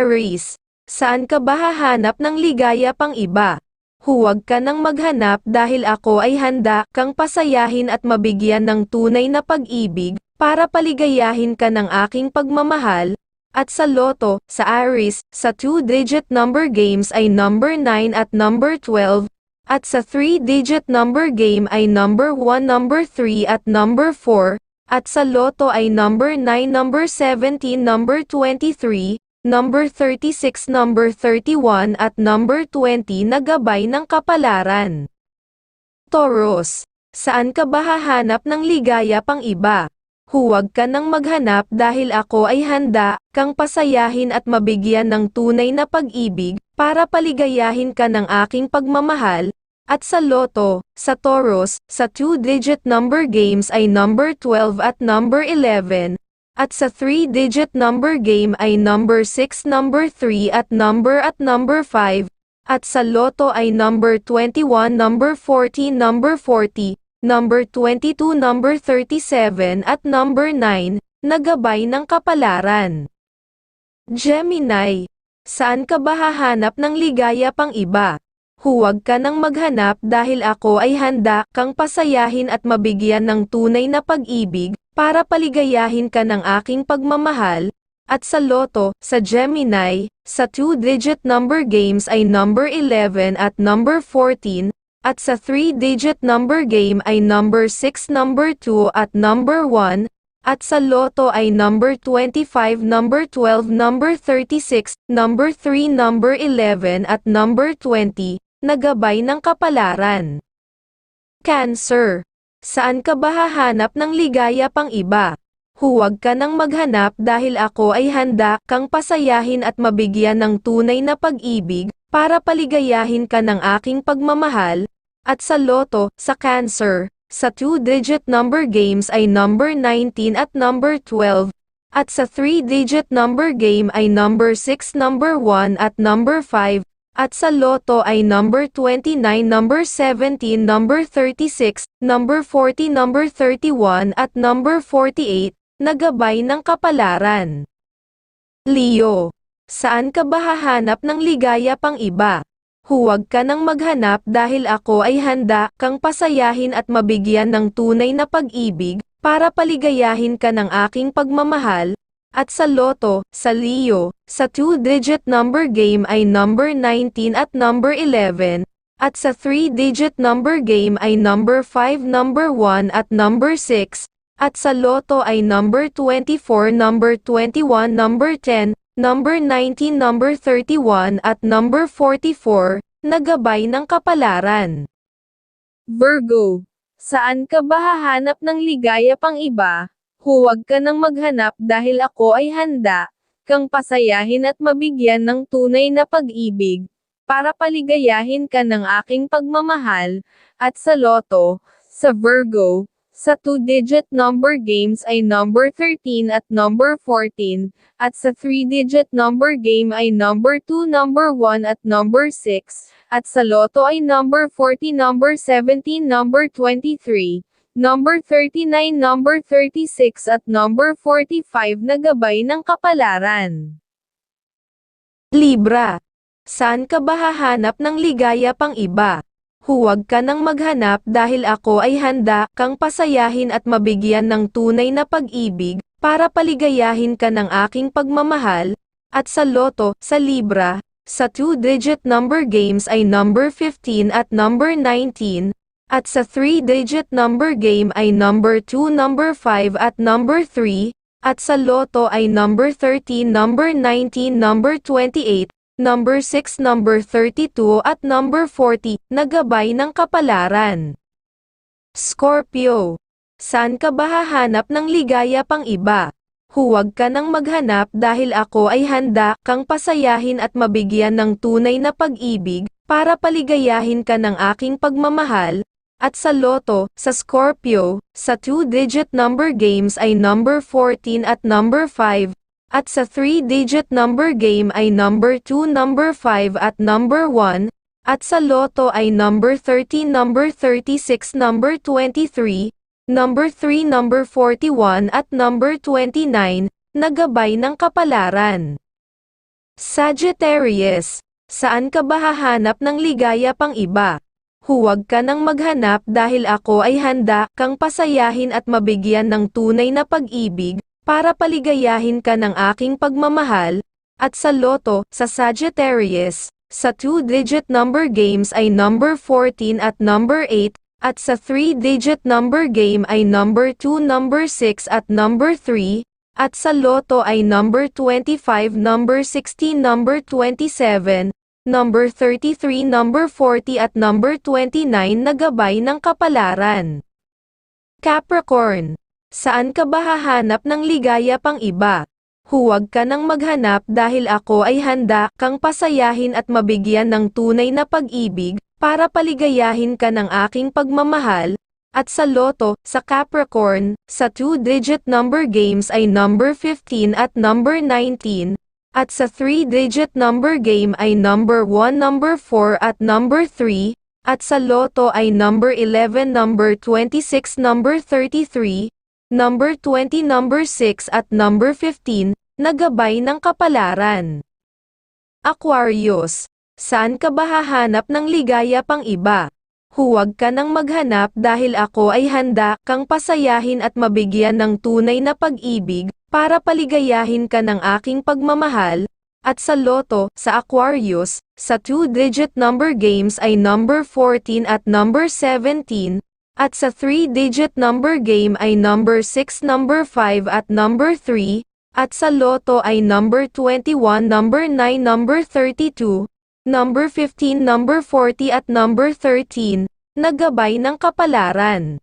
Aries, saan ka ba hahanap ng ligaya pang iba? Huwag ka nang maghanap dahil ako ay handa kang pasayahin at mabigyan ng tunay na pag-ibig, para paligayahin ka ng aking pagmamahal, at sa loto, sa Aries, sa 2-digit number games ay number 9 at number 12, at sa 3-digit number game ay number 1, number 3 at number 4, at sa loto ay number 9, number 17, number 23, number 36, number 31 at number 20 na gabay ng kapalaran. Taurus, saan ka ba hahanap ng ligaya pang iba? Huwag ka nang maghanap dahil ako ay handa kang pasayahin at mabigyan ng tunay na pag-ibig para paligayahin ka ng aking pagmamahal. At sa loto, sa Taurus, sa 2-digit number games ay number 12 at number 11, at sa 3-digit number game ay number 6, number 3 at number at number 5, at sa loto ay number 21, number 14, number 40, number 22, number 37 at number 9, na gabay ng kapalaran. Gemini, saan ka ba hahanap ng ligaya pang iba? Huwag ka nang maghanap dahil ako ay handa kang pasayahin at mabigyan ng tunay na pag-ibig, para paligayahin ka ng aking pagmamahal, at sa loto, sa Gemini, sa 2-digit number games ay number 11 at number 14, at sa 3-digit number game ay number 6, number 2 at number 1, at sa loto ay number 25, number 12, number 36, number 3, number 11 at number 20, na gabay ng kapalaran. Cancer. Saan ka ba hahanap ng ligaya pang iba? Huwag ka nang maghanap dahil ako ay handa kang pasayahin at mabigyan ng tunay na pag-ibig, para paligayahin ka ng aking pagmamahal, at sa loto, sa cancer, sa 2-digit number games ay number 19 at number 12, at sa 3-digit number game ay number 6, number 1 at number 5, at sa loto ay number 29, number 17, number 36, number 40, number 31 at number 48, na gabay ng kapalaran. Leo, saan ka ba hahanap ng ligaya pang iba? Huwag ka nang maghanap dahil ako ay handa kang pasayahin at mabigyan ng tunay na pag-ibig, para paligayahin ka ng aking pagmamahal, at sa loto, sa Leo, sa 2-digit number game ay number 19 at number 11, at sa 3-digit number game ay number 5, number 1 at number 6, at sa loto ay number 24, number 21, number 10, number 19, number 31 at number 44, na gabay ng kapalaran. Virgo, saan ka ba hahanap ng ligaya pang iba? Huwag ka nang maghanap dahil ako ay handa kang pasayahin at mabigyan ng tunay na pag-ibig, para paligayahin ka ng aking pagmamahal, at sa loto, sa Virgo, sa 2-digit number games ay number 13 at number 14, at sa 3-digit number game ay number 2, number 1 at number 6, at sa loto ay number 40, number 17, number 23, number 39, number 36 at number 45 na gabay ng kapalaran. Libra. Saan ka ba hahanap ng ligaya pang iba? Huwag ka nang maghanap dahil ako ay handa kang pasayahin at mabigyan ng tunay na pag-ibig, para paligayahin ka ng aking pagmamahal, at sa loto, sa Libra, sa 2-digit number games ay number 15 at number 19, at sa 3-digit number game ay number 2, number 5 at number 3, at sa loto ay number 13, number 19, number 28, number 6, number 32 at number 40, na gabay ng kapalaran. Scorpio. Saan ka ba hahanap ng ligaya pang iba? Huwag ka nang maghanap dahil ako ay handa kang pasayahin at mabigyan ng tunay na pag-ibig, para paligayahin ka ng aking pagmamahal, at sa loto, sa Scorpio, sa 2-digit number games ay number 14 at number 5, at sa 3-digit number game ay number 2, number 5 at number 1, at sa loto ay number 13, number 36, number 23, number 3, number 41 at number 29, na gabay ng kapalaran. Sagittarius, saan ka ba hahanap ng ligaya pang iba? Huwag ka nang maghanap dahil ako ay handa kang pasayahin at mabigyan ng tunay na pag-ibig, para paligayahin ka ng aking pagmamahal, at sa loto, sa Sagittarius, sa two-digit number games ay number 14 at number 8, at sa three-digit number game ay number 2, number 6 at number 3, at sa loto ay number 25, number 16, number 27, number 33, number 40 at number 29 na gabay ng kapalaran. Capricorn, saan ka ba hahanap ng ligaya pang iba? Huwag ka nang maghanap dahil ako ay handa kang pasayahin at mabigyan ng tunay na pag-ibig, para paligayahin ka ng aking pagmamahal, at sa loto, sa Capricorn, sa two-digit number games ay number 15 at number 19, at sa three-digit number game ay number 1, number 4 at number 3, at sa loto ay number 11, number 26, number 33, number 20, number 6 at number 15, na gabay ng kapalaran. Aquarius, saan ka ba hahanap ng ligaya pang iba? Huwag ka nang maghanap dahil ako ay handa kang pasayahin at mabigyan ng tunay na pag-ibig, para paligayahin ka ng aking pagmamahal, at sa loto, sa Aquarius, sa two-digit number games ay number 14 at number 17, at sa three-digit number game ay number 6, number 5 at number 3, at sa loto ay number 21, number 9, number 32, number 15, number 40 at number 13, na gabay ng kapalaran.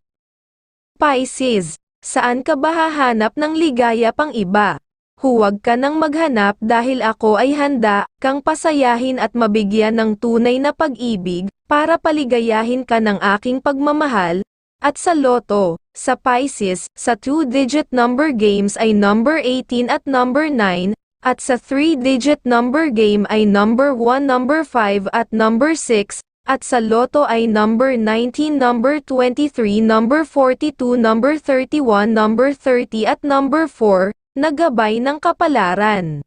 Pisces, saan ka ba hahanap ng ligaya pang iba? Huwag ka nang maghanap dahil ako ay handa kang pasayahin at mabigyan ng tunay na pag-ibig, para paligayahin ka ng aking pagmamahal, at sa loto, sa Pisces, sa two-digit number games ay number 18 at number 9, at sa three-digit number game ay number 1, number 5 at number 6, at sa loto ay number 19, number 23, number 42, number 31, number 30 at number 4, na gabay ng kapalaran.